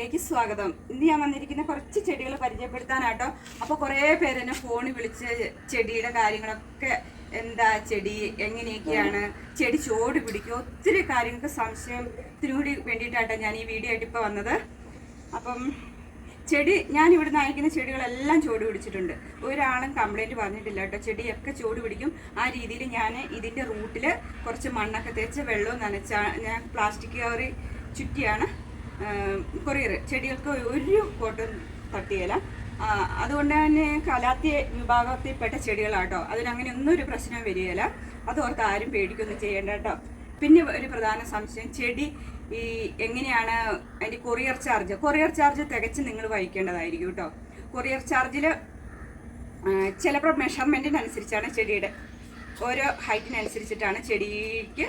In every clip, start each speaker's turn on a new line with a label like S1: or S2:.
S1: ചാനലിലേക്ക് സ്വാഗതം. ഇന്ന് ഞാൻ വന്നിരിക്കുന്ന കുറച്ച് ചെടികൾ പരിചയപ്പെടുത്താനാട്ടോ. അപ്പോൾ കുറേ പേര് എന്നെ ഫോണിൽ വിളിച്ച് ചെടിയുടെ കാര്യങ്ങളൊക്കെ എന്താ ചെടി എങ്ങനെയൊക്കെയാണ് ചെടി ചോട് പിടിക്കും ഒത്തിരി കാര്യങ്ങൾക്ക് സംശയത്തിനു കൂടി വേണ്ടിയിട്ടാട്ടോ ഞാൻ ഈ വീഡിയോ ആയിട്ട് ഇപ്പോൾ വന്നത്. അപ്പം ചെടി ഞാൻ ഇവിടുന്ന് അയക്കുന്ന ചെടികളെല്ലാം ചോട് പിടിച്ചിട്ടുണ്ട്. ഒരാളും കംപ്ലൈന്റ് പറഞ്ഞിട്ടില്ല കേട്ടോ ചെടിയൊക്കെ ചോട് പിടിക്കും. ആ രീതിയിൽ ഞാൻ ഇതിന്റെ റൂട്ടിൽ കുറച്ച് മണ്ണൊക്കെ തേച്ച് വെള്ളവും നനച്ച ഞാൻ പ്ലാസ്റ്റിക് കവറി ചുറ്റിയാണ് കൊറിയർ ചെടികൾക്ക് ഒരു കോട്ടും തട്ടിയല. ആ, അതുകൊണ്ട് തന്നെ കലാത്തിയ വിഭാഗത്തിൽപ്പെട്ട ചെടികളാട്ടോ. അതിനങ്ങനെ ഒന്നും ഒരു പ്രശ്നം വരികയില്ല. അതോർത്ത് ആരും പേടിക്കൊന്നും ചെയ്യേണ്ട കേട്ടോ. പിന്നെ ഒരു പ്രധാന സംശയം ചെടി ഈ എങ്ങനെയാണ് അതിന്റെ കൊറിയർ ചാർജ്? കൊറിയർ ചാർജ് തികച്ച് നിങ്ങൾ വഹിക്കേണ്ടതായിരിക്കും കേട്ടോ. കൊറിയർ ചാർജിൽ ചിലപ്പോൾ മെഷർമെന്റിനനുസരിച്ചാണ് ചെടിയുടെ ഓരോ ഹൈറ്റിനനുസരിച്ചിട്ടാണ് ചെടിക്ക്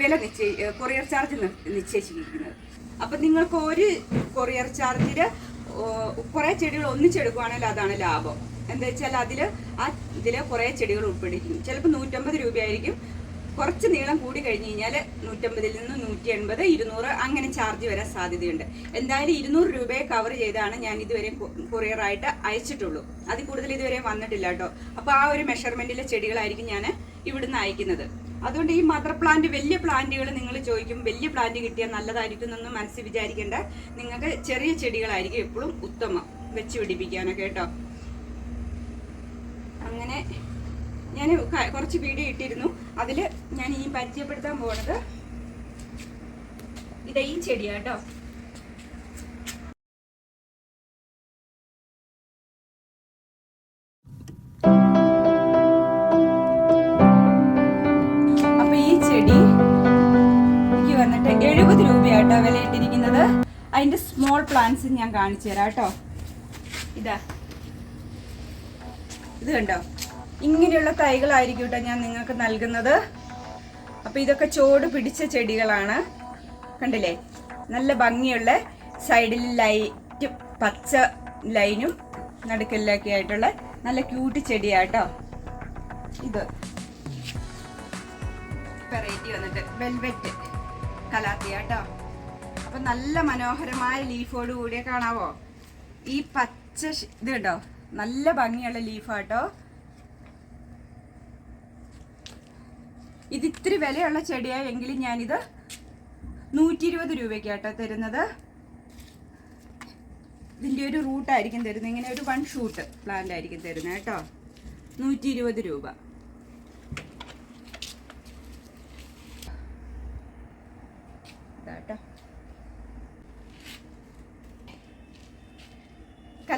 S1: വില നിശ്ചയി കൊറിയർ ചാർജ് നിശ്ചയിച്ചിരിക്കുന്നത്. അപ്പം നിങ്ങൾക്ക് ഒരു കൊറിയർ ചാർജിൽ കുറേ ചെടികൾ ഒന്നിച്ചെടുക്കുവാണെങ്കിൽ അതാണ് ലാഭം. എന്താ വെച്ചാൽ അതിൽ ആ ഇതിൽ കുറേ ചെടികൾ ഉൾപ്പെട്ടിരിക്കും. ചിലപ്പോൾ നൂറ്റമ്പത് രൂപയായിരിക്കും. കുറച്ച് നീളം കൂടി കഴിഞ്ഞ് കഴിഞ്ഞാൽ നൂറ്റമ്പതിൽ നിന്ന് നൂറ്റി എൺപത് ഇരുന്നൂറ് അങ്ങനെ ചാർജ് വരാൻ സാധ്യതയുണ്ട്. എന്തായാലും ഇരുന്നൂറ് രൂപയെ കവർ ചെയ്താണ് ഞാൻ ഇതുവരെ കൊറിയറായിട്ട് അയച്ചിട്ടുള്ളൂ. അതിൽ കൂടുതൽ ഇതുവരെ വന്നിട്ടില്ല കേട്ടോ. അപ്പോൾ ആ ഒരു മെഷർമെന്റിലെ ചെടികളായിരിക്കും ഞാൻ ഇവിടുന്ന് അയക്കുന്നത്. അതുകൊണ്ട് ഈ മദർ പ്ലാന്റ് വലിയ പ്ലാന്റുകൾ നിങ്ങൾ ചോദിക്കും വലിയ പ്ലാന്റ് കിട്ടിയാൽ നല്ലതായിരിക്കും എന്നൊന്നും മനസ്സിൽ വിചാരിക്കേണ്ട. നിങ്ങൾക്ക് ചെറിയ ചെടികളായിരിക്കും എപ്പോഴും ഉത്തമം വെച്ച് പിടിപ്പിക്കാനൊക്കെ കേട്ടോ. അങ്ങനെ ഞാൻ കുറച്ച് വീഡിയോ ഇട്ടിരുന്നു. അതിൽ ഞാൻ ഈ പരിചയപ്പെടുത്താൻ പോണത് ഇതാ ഈ ചെടിയാ വിലയിട്ടിരിക്കുന്നത് അതിന്റെ സ്മോൾ പ്ലാന്റ്സ് ഞാൻ കാണിച്ചു തരാം കേട്ടോ. ഇതാ. ഇത് കണ്ടോ? ഇങ്ങനെയുള്ള തൈകളായിരിക്കും കേട്ടോ ഞാൻ നിങ്ങൾക്ക് നൽകുന്നത്. അപ്പോൾ ഇതൊക്കെ ചോട് പിടിച്ച ചെടികളാണ്. കണ്ടില്ലേ? നല്ല ഭംഗിയുള്ള സൈഡിൽ ലൈറ്റ് പച്ച ലൈനും നടുക്കലിലൊക്കെ ആയിട്ടുള്ള നല്ല ക്യൂട്ട് ചെടിയാട്ടോ ഇത്. വെറൈറ്റി വന്നിട്ട്. വെൽവെറ്റ് കലാത്തിയ കേട്ടോ. അപ്പൊ നല്ല മനോഹരമായ ലീഫോട് കൂടിയ കാണാവോ? ഈ പച്ച ഇത് കേട്ടോ നല്ല ഭംഗിയുള്ള ലീഫാട്ടോ. ഇത് ഇത്തിരി വിലയുള്ള ചെടിയായെങ്കിലും ഞാനിത് നൂറ്റി ഇരുപത് രൂപയ്ക്കാട്ടോ തരുന്നത്. ഇതിന്റെ ഒരു റൂട്ടായിരിക്കും തരുന്നത്. ഇങ്ങനെ ഒരു വൺ ഷൂട്ട് പ്ലാന്റ് ആയിരിക്കും തരുന്നത് കേട്ടോ. നൂറ്റി ഇരുപത് രൂപ.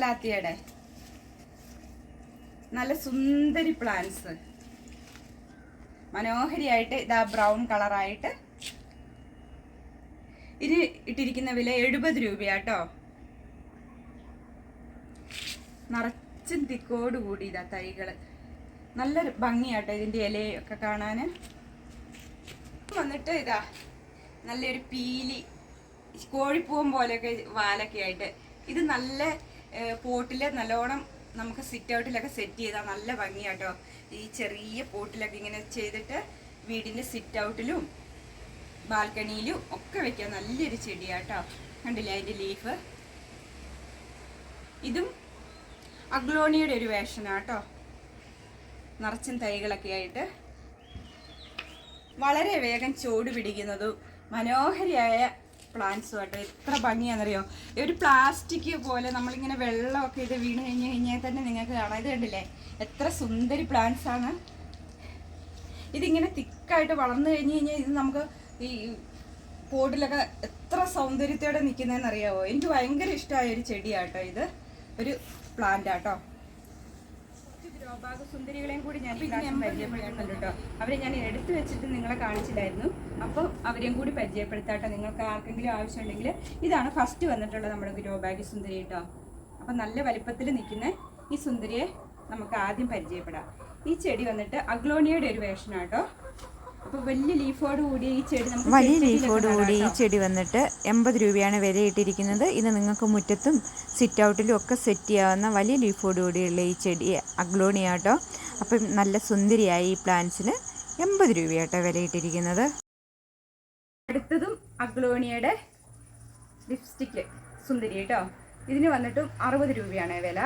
S1: കലാത്തിയുടെ. നല്ല സുന്ദരി പ്ലാന്റ്സ്. മനോഹരിയായിട്ട് ഇതാ ബ്രൗൺ കളറായിട്ട് ഇത് ഇട്ടിരിക്കുന്ന വില എഴുപത് രൂപയാട്ടോ. നിറച്ചും തിക്കോട് കൂടി ഇതാ തൈകൾ. നല്ലൊരു ഭംഗിയാട്ടോ ഇതിന്റെ ഇലയൊക്കെ കാണാന്. വന്നിട്ട് ഇതാ നല്ലൊരു പീലി കോഴിപ്പൂവൻ പോലെയൊക്കെ വാലൊക്കെ ആയിട്ട് ഇത് നല്ല പോട്ടിൽ നല്ലോണം നമുക്ക് സിറ്റ് ഔട്ടിലൊക്കെ സെറ്റ് ചെയ്താൽ നല്ല ഭംഗിയാട്ടോ. ഈ ചെറിയ പോട്ടിലൊക്കെ ഇങ്ങനെ ചെയ്തിട്ട് വീടിന്റെ സിറ്റ് ഔട്ടിലും ബാൽക്കണിയിലും ഒക്കെ വെക്കാൻ നല്ലൊരു ചെടിയാട്ടോ. കണ്ടില്ലേ അതിന്റെ ലീഫ് ഇതും അഗ്ലോണിയുടെ ഒരു വേഷനാട്ടോ നിറച്ചും തൈകളൊക്കെ ആയിട്ട്. വളരെ വേഗം ചൂട് പിടിക്കുന്നതും മനോഹരിയായ പ്ലാന്റ്സും ആട്ടോ എത്ര ഭംഗിയാണെന്നറിയോ? ഒരു പ്ലാസ്റ്റിക് പോലെ നമ്മളിങ്ങനെ വെള്ളമൊക്കെ ഇത് വീണ് കഴിഞ്ഞ് കഴിഞ്ഞാൽ തന്നെ നിങ്ങൾക്ക് കാണാം. ഇത് കണ്ടില്ലേ? എത്ര സുന്ദരി പ്ലാന്റ്സ് ആണ്. ഇതിങ്ങനെ തിക്കായിട്ട് വളർന്നു കഴിഞ്ഞ് കഴിഞ്ഞാൽ ഇത് നമുക്ക് ഈ പോട്ടിലൊക്കെ എത്ര സൗന്ദര്യത്തോടെ നിൽക്കുന്നതെന്ന് അറിയാവോ എനിക്ക് ഭയങ്കര ഇഷ്ടമായ ഒരു ചെടിയാട്ടോ ഇത്. ഒരു പ്ലാന്റ് ആട്ടോ. സുന്ദരികളെയും കൂടി ഞാൻ പരിചയപ്പെടുത്തുന്നുണ്ട് കേട്ടോ. അവരെ ഞാൻ എടുത്തു വെച്ചിട്ട് നിങ്ങളെ കാണിച്ചില്ലായിരുന്നു. അപ്പോൾ അവരെയും കൂടി പരിചയപ്പെടുത്താട്ടോ നിങ്ങൾക്ക് ആർക്കെങ്കിലും ആവശ്യമുണ്ടെങ്കിൽ ഇതാണ് ഫസ്റ്റ് വന്നിട്ടുള്ള നമ്മുടെ ഗ്രോ ബാഗ് സുന്ദരി കേട്ടോ. അപ്പം നല്ല വലിപ്പത്തിൽ നിൽക്കുന്ന ഈ സുന്ദരിയെ നമുക്ക് ആദ്യം പരിചയപ്പെടാം. ഈ ചെടി വന്നിട്ട് അഗ്ലോണിയയുടെ ഒരു വേഷനാട്ടോ വലിയ ലീഫോട്
S2: കൂടി ഈ ചെടി വന്നിട്ട് എൺപത് രൂപയാണ് വിലയിട്ടിരിക്കുന്നത്. ഇത് നിങ്ങൾക്ക് മുറ്റത്തും സിറ്റ് ഔട്ടിലും ഒക്കെ സെറ്റ് ചെയ്യാവുന്ന വലിയ ലീഫോട് കൂടിയുള്ള ഈ ചെടി അഗ്ലോണിയാട്ടോ അപ്പം നല്ല സുന്ദരിയായി ഈ പ്ലാന്റ്സിന് എൺപത് രൂപയാട്ടോ വിലയിട്ടിരിക്കുന്നത്.
S1: അടുത്തതും അഗ്ലോണിയയുടെ ലിപ്സ്റ്റിക്ക് സുന്ദരി കേട്ടോ. ഇതിന് വന്നിട്ടും അറുപത് രൂപയാണ് വില.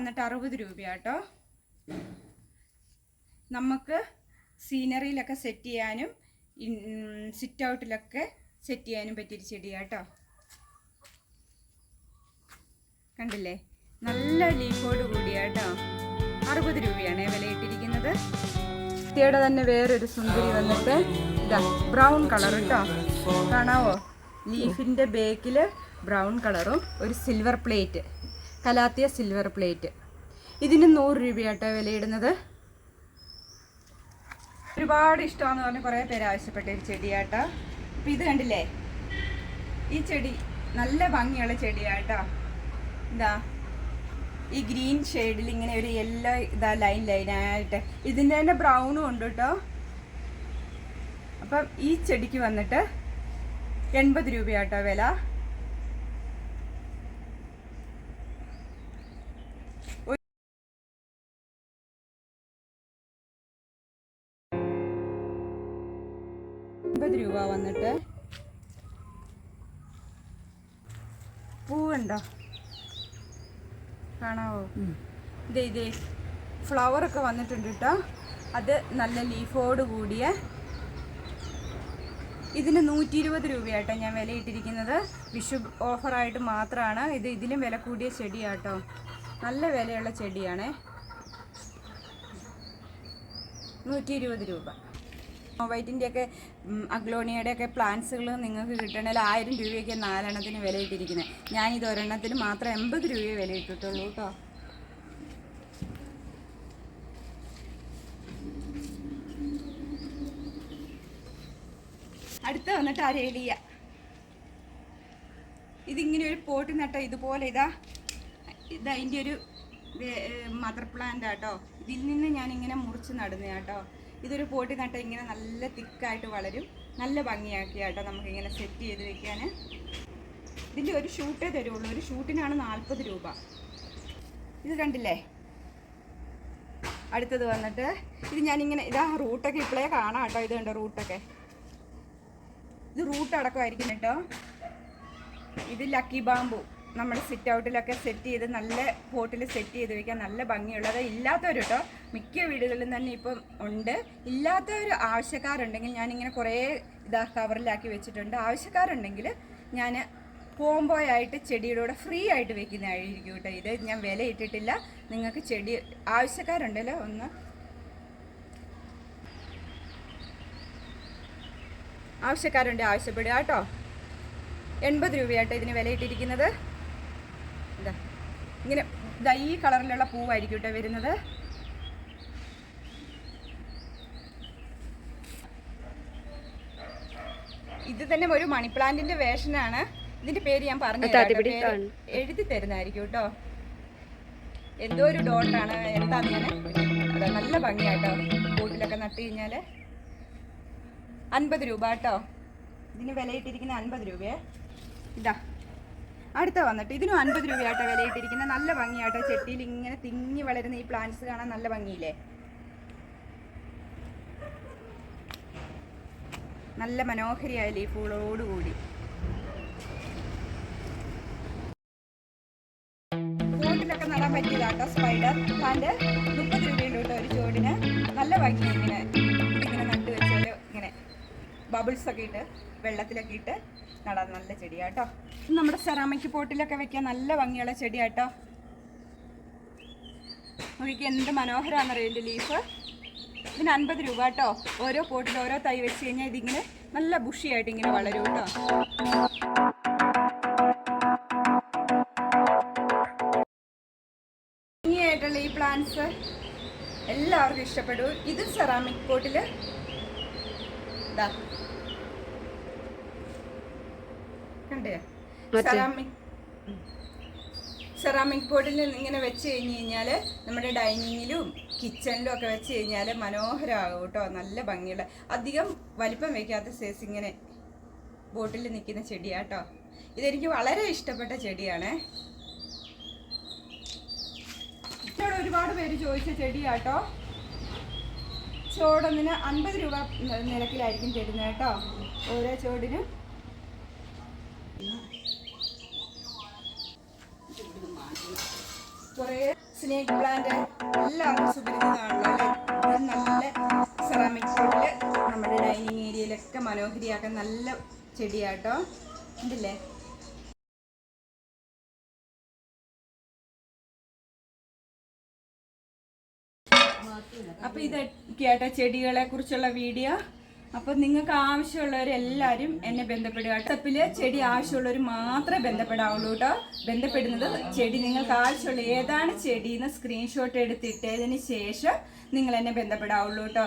S1: വന്നിട്ട് അറുപത് രൂപയാട്ടോ. നമുക്ക് സീനറിയിലൊക്കെ സെറ്റ് ചെയ്യാനും സിറ്റ് ഔട്ടിലൊക്കെ സെറ്റ് ചെയ്യാനും പറ്റിയൊരു ചെടിയാട്ടോ. കണ്ടില്ലേ? നല്ല ലീഫോട് കൂടിയാട്ടോ. അറുപത് രൂപയാണ് വിലയിട്ടിരിക്കുന്നത്. കുട്ടിയുടെ തന്നെ വേറൊരു സുന്ദരി വന്നിട്ട് ഇതാ ബ്രൗൺ കളർ കേട്ടോ കാണാവോ? ലീഫിന്റെ ബേക്കിൽ ബ്രൗൺ കളറും ഒരു silver plate calathea silver plate ഇതിന് നൂറ് രൂപയാട്ടോ വിലയിടുന്നത്. ഒരുപാട് ഇഷ്ടമാണെന്ന് പറഞ്ഞ് കുറേ പേര് ആവശ്യപ്പെട്ട ഒരു ചെടിയാട്ടോ. അപ്പം ഇത് കണ്ടില്ലേ? ഈ ചെടി നല്ല ഭംഗിയുള്ള ചെടിയാട്ടോ. എന്താ ഈ ഗ്രീൻ ഷെയ്ഡിൽ ഇങ്ങനെ ഒരു യെല്ലോ ഇതാ ലൈൻ ലൈനായിട്ട് ഇതിന്റെ തന്നെ ബ്രൗണും ഉണ്ട് കേട്ടോ. അപ്പം ഈ ചെടിക്ക് വന്നിട്ട് എൺപത് രൂപയാട്ടോ വില. ഫ്ലവർ ഒക്കെ വന്നിട്ടുണ്ട് കേട്ടോ. അത് നല്ല ലീഫോട് കൂടിയ ഇതിന് നൂറ്റി ഇരുപത് രൂപയാട്ടോ ഞാൻ വിലയിട്ടിരിക്കുന്നത്. വിഷു ഓഫറായിട്ട് മാത്രമാണ് ഇത് ഇതിലും വില കൂടിയ ചെടിയാട്ടോ. നല്ല വിലയുള്ള ചെടിയാണേ. നൂറ്റി ഇരുപത് രൂപ. വൈറ്റിന്റെ ഒക്കെ അഗ്ലോണിയുടെ ഒക്കെ പ്ലാന്റ്സുകൾ നിങ്ങൾക്ക് കിട്ടണമെങ്കിൽ ആയിരം രൂപയൊക്കെ നാലെണ്ണത്തിന് വിലയിട്ടിരിക്കുന്നത് ഞാനിത് ഒരെണ്ണത്തിന് മാത്രം എൺപത് രൂപയെ വിലയിട്ടിട്ടുള്ളൂ കേട്ടോ. അടുത്ത വന്നിട്ട് അരേലിയ ഇതിങ്ങനെ ഒരു പോട്ട് നട്ട ഇതുപോലെ ഇതാ ഇത് അതിന്റെ ഒരു മദർ പ്ലാന്റ് ആട്ടോ. ഇതിൽ നിന്ന് ഞാൻ ഇങ്ങനെ മുറിച്ച് നടുന്ന കേട്ടോ. ഇതൊരു പോട്ടി നട്ട ഇങ്ങനെ നല്ല തിക്കായിട്ട് വളരും. നല്ല ഭംഗിയാക്കി കേട്ടോ നമുക്കിങ്ങനെ സെറ്റ് ചെയ്ത് വെക്കാൻ ഇതിന്റെ ഒരു ഷൂട്ടേ തരുള്ളൂ. ഒരു ഷൂട്ടിനാണ് നാൽപ്പത് രൂപ. ഇത് കണ്ടില്ലേ? അടുത്തത് വന്നിട്ട് ഇത് ഞാനിങ്ങനെ ഇതാ റൂട്ടൊക്കെ ഇപ്പോഴേ കാണാം കേട്ടോ. ഇത് കണ്ടോ റൂട്ടൊക്കെ ഇത് റൂട്ട് അടക്കമായിരിക്കും കേട്ടോ. ഇത് ലക്കി ബാമ്പു നമ്മൾ സിറ്റ് ഔട്ടിലൊക്കെ സെറ്റ് ചെയ്ത് നല്ല പോട്ടിൽ സെറ്റ് ചെയ്ത് വെക്കാൻ നല്ല ഭംഗിയുള്ളത് ഇല്ലാത്തവർ കേട്ടോ മിക്ക വീടുകളിലും തന്നെ ഇപ്പം ഉണ്ട്. ഇല്ലാത്തവർ ആവശ്യക്കാരുണ്ടെങ്കിൽ ഞാനിങ്ങനെ കുറേ ഇതാ കവറിലാക്കി വെച്ചിട്ടുണ്ട്. ആവശ്യക്കാരുണ്ടെങ്കിൽ ഞാൻ കോംബോയായിട്ട് ചെടിയുടെ ഫ്രീ ആയിട്ട് വെക്കുന്നതായിരിക്കും കേട്ടോ. ഇത് ഞാൻ വില ഇട്ടിട്ടില്ല നിങ്ങൾക്ക് ചെടി ആവശ്യക്കാരുണ്ടല്ലോ ഒന്ന് ആവശ്യക്കാരുണ്ട് ആവശ്യപ്പെടുക കേട്ടോ. എൺപത് രൂപയാട്ടോ ഇതിന് വിലയിട്ടിരിക്കുന്നത്. ഇതാ ഇങ്ങനെ ഇതാ ഈ കളറിലുള്ള പൂവായിരിക്കും കേട്ടോ വരുന്നത്. ഇത് തന്നെ ഒരു മണി പ്ലാന്റിന്റെ വേഷനാണ് ഇതിന്റെ പേര് ഞാൻ പറഞ്ഞു എഴുതി തരുന്നതായിരിക്കും കേട്ടോ. എന്തോ ഒരു ഡോട്ടാണ് എന്താന്ന് ഞാൻ അതാ നല്ല ഭംഗിയാട്ടോ. കൂട്ടിലൊക്കെ നട്ട് കഴിഞ്ഞാൽ. അൻപത് രൂപ കേട്ടോ. ഇതിന് വിലയിട്ടിരിക്കുന്ന അൻപത് രൂപയെ? ഇതാ. അടുത്ത വന്നിട്ട് ഇതിനും അൻപത് രൂപയാട്ടോ വിലയിട്ടിരിക്കുന്ന. നല്ല ഭംഗിയാട്ടോ ചെട്ടിയിൽ ഇങ്ങനെ തിങ്ങി വളരുന്ന ഈ പ്ലാന്റ്സ് കാണാൻ നല്ല ഭംഗിയില്ലേ? നല്ല മനോഹരിയായ ലീഫുകളോടുകൂടി ഒക്കെ ഇട്ട് വെള്ളത്തിലൊക്കെ ഇട്ട് നടാൻ നല്ല ചെടിയാട്ടോ. നമ്മുടെ സെറാമിക് പോട്ടിലൊക്കെ വെക്കാൻ നല്ല ഭംഗിയുള്ള ചെടിയാട്ടോ. നോക്കി എന്ത് മനോഹരമാണെന്നറിയാം ഇതിന്റെ ലീഫ്? ഇതിന് അൻപത് രൂപ കേട്ടോ. ഓരോ പോട്ടിൽ ഓരോ തൈ വെച്ച് കഴിഞ്ഞാൽ ഇതിങ്ങനെ നല്ല ബുഷിയായിട്ട് ഇങ്ങനെ വളരും കേട്ടോ. ഭംഗിയായിട്ടുള്ള ഈ പ്ലാന്റ്സ് എല്ലാവർക്കും ഇഷ്ടപ്പെടും ഇത് സെറാമിക് പോട്ടിൽ ഇതാ കണ്ടേ? സെറാമിക്. സെറാമിക് ബോർഡിൽ ഇങ്ങനെ വെച്ച് കഴിഞ്ഞ് കഴിഞ്ഞാൽ നമ്മുടെ ഡൈനിങ്ങിലും കിച്ചണിലും ഒക്കെ വെച്ച് കഴിഞ്ഞാൽ മനോഹരമാകും കേട്ടോ. നല്ല ഭംഗിയുള്ള അധികം വലിപ്പം വയ്ക്കാത്ത സൈസ് ഇങ്ങനെ ബോട്ടിൽ നിൽക്കുന്ന ചെടിയാട്ടോ. ഇതെനിക്ക് വളരെ ഇഷ്ടപ്പെട്ട ചെടിയാണ്. ഇവിടെ ഒരുപാട് പേര് ചോദിച്ച ചെടിയാട്ടോ. ചോടൊന്നിന് അൻപത് രൂപ നിരക്കിലായിരിക്കും തരുന്നത് കേട്ടോ. ഓരോ ചോടിനും കുറേ സ്നേക്ക് പ്ലാന്റ് നമ്മുടെ ഡൈനിങ് ഏരിയയിലൊക്കെ മനോഹരിയാക്കാൻ നല്ല ചെടിയാട്ടോ. ഉണ്ടല്ലേ അപ്പൊ ഇതൊക്കെയാട്ടോ ചെടികളെ കുറിച്ചുള്ള വീഡിയോ. അപ്പൊ നിങ്ങൾക്ക് ആവശ്യമുള്ളവരെല്ലാരും എന്നെ ബന്ധപ്പെടുക. വാട്സപ്പിൽ ചെടി ആവശ്യമുള്ളവർ മാത്രമേ ബന്ധപ്പെടാവുള്ളൂ കേട്ടോ ബന്ധപ്പെടുന്നത് ചെടി നിങ്ങൾക്ക് ആവശ്യമുള്ള ഏതാണ് ചെടി എന്ന് സ്ക്രീൻഷോട്ട് എടുത്തിട്ടതിന് ശേഷം നിങ്ങൾ എന്നെ ബന്ധപ്പെടാവുള്ളൂ കേട്ടോ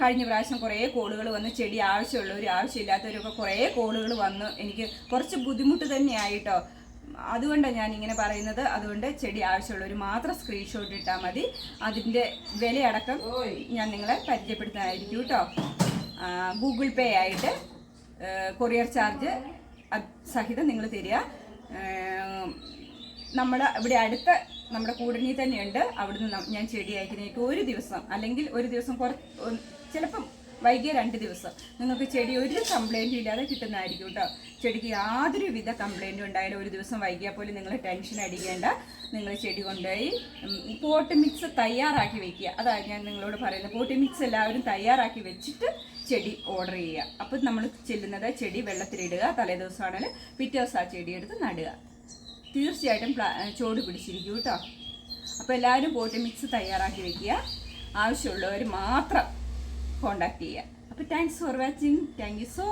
S1: കഴിഞ്ഞ പ്രാവശ്യം കുറേ കോളുകൾ വന്ന് ചെടി ആവശ്യമുള്ളവർ ആവശ്യമില്ലാത്തവരൊക്കെ കുറേ കോളുകൾ വന്ന് എനിക്ക് കുറച്ച് ബുദ്ധിമുട്ട് തന്നെയായിട്ടോ അതുകൊണ്ടാണ് ഞാൻ ഇങ്ങനെ പറയുന്നത്. അതുകൊണ്ട് ചെടി ആവശ്യമുള്ളവർ മാത്രം സ്ക്രീൻഷോട്ട് ഇട്ടാൽ മതി. അതിന്റെ വിലയടക്കം ഞാൻ നിങ്ങളെ പരിചയപ്പെടുത്താനായിരിക്കും കേട്ടോ ഗൂഗിൾ പേ ആയിട്ട് കൊറിയർ ചാർജ് സഹിതം നിങ്ങൾ തരിക. നമ്മൾ ഇവിടെ അടുത്ത നമ്മുടെ കൂടണി തന്നെയുണ്ട്. അവിടുന്ന് ഞാൻ ചെടി അയക്കുന്നേക്ക് ഒരു ദിവസം അല്ലെങ്കിൽ ഒരു ദിവസം കുറച്ച് ചിലപ്പം വൈകിയ രണ്ട് ദിവസം. നിങ്ങൾക്ക് ചെടി ഒരു കംപ്ലൈന്റും ഇല്ലാതെ കിട്ടുന്നതായിരിക്കും കേട്ടോ ചെടിക്ക് യാതൊരു വിധ കംപ്ലൈന്റും ഉണ്ടായാലും ഒരു ദിവസം വൈകിയാൽ പോലും നിങ്ങൾ ടെൻഷൻ അടിക്കേണ്ട. നിങ്ങൾ ചെടി കൊണ്ടുപോയി പോട്ട് മിക്സ് തയ്യാറാക്കി വെക്കുക. അതാണ് ഞാൻ നിങ്ങളോട് പറയുന്നത്. പോട്ട് മിക്സ് എല്ലാവരും തയ്യാറാക്കി വെച്ചിട്ട് ചെടി ഓർഡർ ചെയ്യുക. അപ്പം നമ്മൾ ചെല്ലുന്നത് ചെടി വെള്ളത്തിലിടുക തലേദിവസമാണെങ്കിൽ പിറ്റേ ദിവസം ആ ചെടി എടുത്ത് നടുക. തീർച്ചയായിട്ടും ചോട് പിടിച്ചിരിക്കും കേട്ടോ അപ്പോൾ എല്ലാവരും പോട്ട് മിക്സ് തയ്യാറാക്കി വെക്കുക. ആവശ്യമുള്ളവർ മാത്രം കോണ്ടാക്ട് ചെയ്യുക അപ്പോൾ thanks for watching thank you so